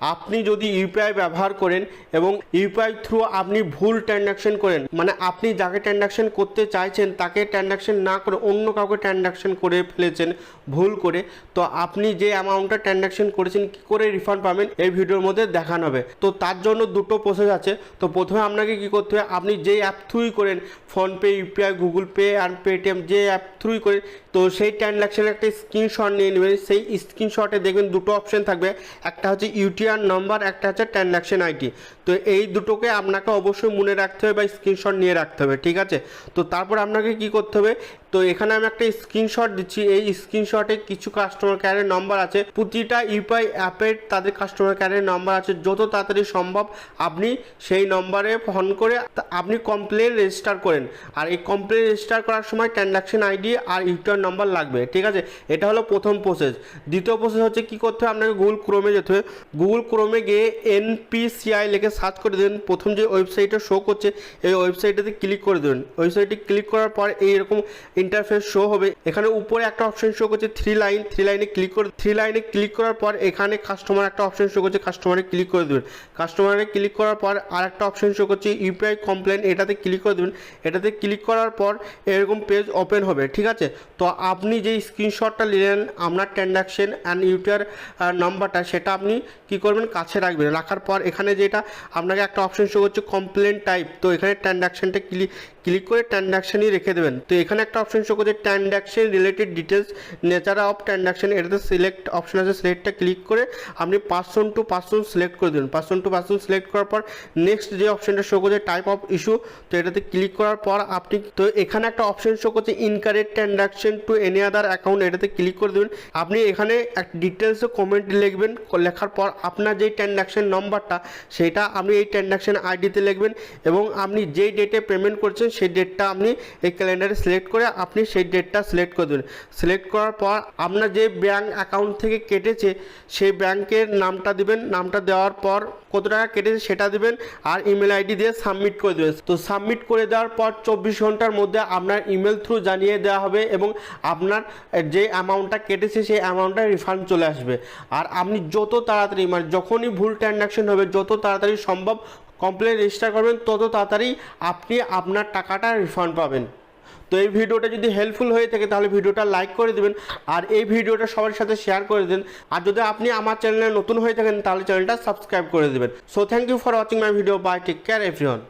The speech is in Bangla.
আপনি যদি ইউপিআই ব্যবহার করেন এবং ইউপিআই থ্রু আপনি ভুল ট্রানজাকশন করেন মানে আপনি যাকে ট্রানজাকশন করতে চাইছেন, তাকে ট্রানজাকশন না করে অন্য কাউকে ট্রানজাকশন করে ফেলেছেন, ভুল করে, তো আপনি যে অ্যামাউন্টটা ট্রানজাকশন করেছেন, কি করে রিফান্ড পাবেন, এই ভিডিওর মধ্যে দেখানো হবে। তো তার জন্য দুটো প্রসেস আছে। তো প্রথমে আপনাকে কি করতে হবে, আপনি যে অ্যাপ থ্রুই করেন ফোনপে ইউপিআই, গুগল পে আর পেটিএম যে অ্যাপ থ্রুই করেন তো সেই ট্রানজাকশনের একটা স্ক্রিনশট নিয়ে নেবেন। সেই স্ক্রিনশটে দেখবেন দুটো অপশন থাকবে। একটা হচ্ছে ইউটিআর নাম্বার একটা হচ্ছে ট্রানজাকশন আইডি তো এই দুটোকে আপনাকে অবশ্যই মনে রাখতে হবে বা স্ক্রিনশট নিয়ে রাখতে হবে, ঠিক আছে? তো তারপর আপনাকে কি করতে হবে? তো এখানে আমি একটা স্ক্রিনশট দিচ্ছি। এই স্ক্রিনশটে কিছু কাস্টমার কেয়ারের নাম্বার আছে। প্রতিটা ইউপিআই অ্যাপের তাদের কাস্টমার কেয়ারের নাম্বার আছে। যত তাড়াতাড়ি সম্ভব আপনি সেই নম্বরে ফোন করে আপনি কমপ্লেন রেজিস্টার করেন। আর এই কমপ্লেন রেজিস্টার করার সময় ট্রানজাকশন আইডি আর ইউটিআর নাম্বার লাগবে। ঠিক আছে? এটা হলো প্রথম প্রসেস দ্বিতীয় প্রসেস হচ্ছে কি করতে হবে? আপনাকে গুগল ক্রোমে যেতে হবে। গুগল ক্রোমে গিয়ে এনপিসিআই লিখে সার্চ করে দেবেন প্রথম যে ওয়েবসাইটটা শো করছে, এই ওয়েবসাইটটাতে ক্লিক করে দেবেন ওয়েবসাইটে ক্লিক করার পর এইরকম ইন্টারফেস শো হবে। এখানে উপরে একটা অপশন শো করছে থ্রি লাইন থ্রি লাইনে ক্লিক করে থ্রি লাইনে ক্লিক করার পর এখানে কাস্টমার একটা অপশন শো করছে কাস্টমারে ক্লিক করে দেবেন। কাস্টমারে ক্লিক করার পর আর একটা অপশন শো করছে ইউপিআই কমপ্লেন এটাতে ক্লিক করে দেবেন। এটাতে ক্লিক করার পর এরকম পেজ ওপেন হবে, ঠিক আছে? তো আপনি যে স্ক্রিনশটটা নিলেন, আপনার ট্রানজাকশন অ্যান্ড ইউটিআর নাম্বারটা সেটা আপনি কি করবেন? কাছে রাখবেন। রাখার পর এখানে যেটা আপনাকে একটা অপশন শো করছে কমপ্লেন টাইপ তো এখানে ট্রানজাকশনটা ক্লিক ক্লিক করে ট্রানজাকশনই রেখে দেবেন। তো এখানে একটা অপশন শো করছে transaction related details nature of transaction এটাতে সিলেক্ট অপশন আছে সিলেক্টটা ক্লিক করে আপনি পার্সন টু পার্সন সিলেক্ট করে দেবেন। পার্সন টু পার্সন সিলেক্ট করার পর নেক্সট যে অপশনটা শো করছে টাইপ অফ ইস্যু তো এটাতে ক্লিক করার পর আপনি, তো এখানে একটা অপশন শো করছে incorrect transaction to any other account এটাতে ক্লিক করে দেবেন। আপনি এখানে এক ডিটেলসে কমেন্ট লিখবেন, লেখার পর আপনার যেই ট্রানজাকশন নম্বরটা সেটা আপনি এই ট্রানজাকশন আইডিতে লিখবেন এবং আপনি যেই ডেটে পেমেন্ট করছেন, সেই ডেটটা আপনি এই ক্যালেন্ডারে সিলেক্ট করে আপনি সেই ডেটটা সিলেক্ট করে দেবেন। সিলেক্ট করার পর আপনার যে ব্যাঙ্ক অ্যাকাউন্ট থেকে কেটেছে, সেই ব্যাংকের নামটা দিবেন। নামটা দেওয়ার পর কত টাকা কেটেছে সেটা দিবেন আর ইমেল আইডি দিয়ে সাবমিট করে দেবেন। তো সাবমিট করে দেওয়ার পর চব্বিশ ঘণ্টার মধ্যে আপনার ইমেল থ্রু জানিয়ে দেওয়া হবে এবং আপনার যে অ্যামাউন্টটা কেটেছে সেই অ্যামাউন্টটা রিফান্ড চলে আসবে। আর আপনি যত তাড়াতাড়ি মানে যখনই ভুল ট্রানজাকশন হবে, যত তাড়াতাড়ি সম্ভব কমপ্লেন রেজিস্টার করবেন, তত তাড়াতাড়ি আপনি আপনার টাকাটা রিফান্ড পাবেন। তো এই ভিডিওটা যদি হেল্পফুল হয়ে থাকে, তাহলে ভিডিওটা লাইক করে দেবেন আর এই ভিডিওটা সবার সাথে শেয়ার করে দেন আর যদি আপনি আমার চ্যানেলে নতুন হয়ে থাকেন, তাহলে চ্যানেলটা সাবস্ক্রাইব করে দেবেন। So thank you for watching my video bye take care everyone